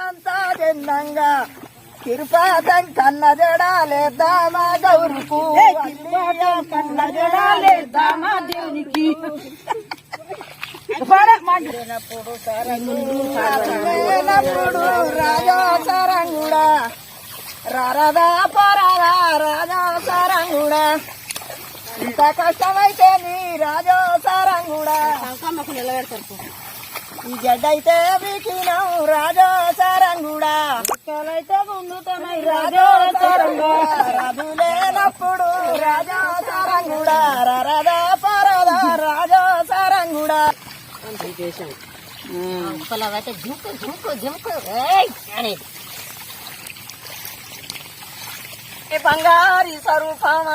మనసంతా భిన్నంగా తిరుపాతం కన్న జడాలేద్దామా గౌరుకు కన్న జడాలేద్దామా దేవునికి లేనప్పుడు రాజా సరంగుడా రారదా పరారా రాజా సరంగుడా. ఇంత కష్టమైతే నీ రాజా సరంగుడా. ఈ గడ్డైతే వీకినాం రాజా సరంగుడా. అయితే ముందుతున్నాయి రాజా సరంగా రాజు లేనప్పుడు రాజా సరంగుడా. రారదా పరాదా రాజా సరంగుడా. అయితే జింకు జింకు జింకు. ఏయ్ అని ఏ బంగారి స్వరూపమా?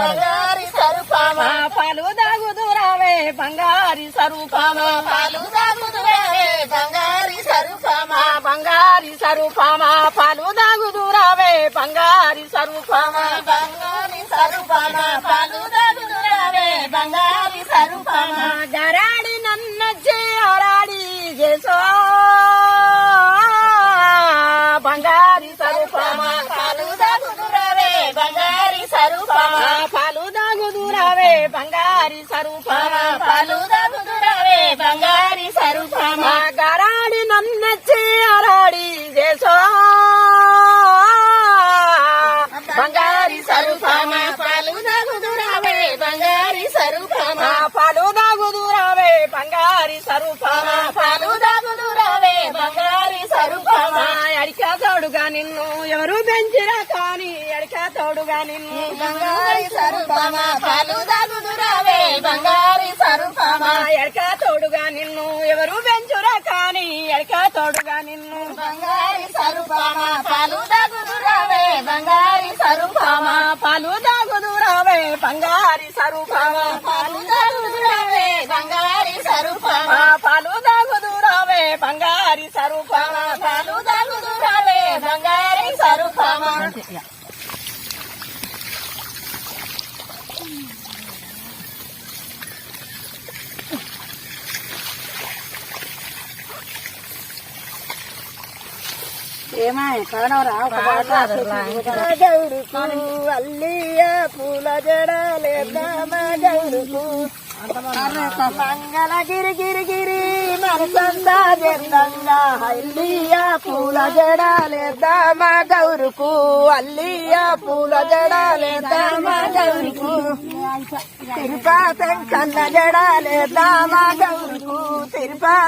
బంగారి స్వరూపమా? పాలు దాగుదురావే బంగారి స్వరూపమా పాలు దాగుదురావే బంగారి స్వరూపమా బంగారి స్వరూపమా పాలు దాగుదురావే బంగారి స్వరూపమా బంగారి స్వరూపమా పాలు దాగుదురావే బంగారి స్వరూపమా గరాడి నన్నచ్చే అరాడి చేసో బంగారి సరుపమా? పాలు దాగుదురావే బంగారి సరుపమా? పాలు దాగుదురావే బంగారి సరుపమా పాలు దాగుదురావే బంగారి సరుపమా గరాడి నన్నచ్చి అరాడి చేసో. బంగారి సరుపమా పాలు దాగుదురావే బంగారి సరుపమా పాలు దాగుదురావే బంగారి సరుపమా పాలు దాగుదురావే బంగారి సరుపమా తోడుగా నిన్ను ఎవరు పెంచిరా కానీ తోడుగా నిన్ను బంగారి సరుపమా? పాలు దాగుదురావే బంగారి సరుపమా? ఎడకా తోడుగా నిన్ను ఎవరు పెంచురా కానీ ఎడకా తోడుగా నిన్ను బంగారి సరుపమా? పాలు దాగుదురావే బంగారి సరుపమా? పాలు దాగుదురావే బంగారి సరుపమా? పాలు దాగుదురావే బంగారి సరుపమా? పాలు దాగుదురావే బంగారి సరుపమా? పాలు గౌరుకు అల్లియ పూల జడలేద్దామ గౌరుకు మంగళ గిరి గిరి. గిరి మనసందా జందంగా అల్లియ పూల గౌరుకు అల్లియా పూల జడలేద్దామ గౌరుకు తిరుపాతం కన్న జడలేద్దామ గౌరుకు తిరుపాతం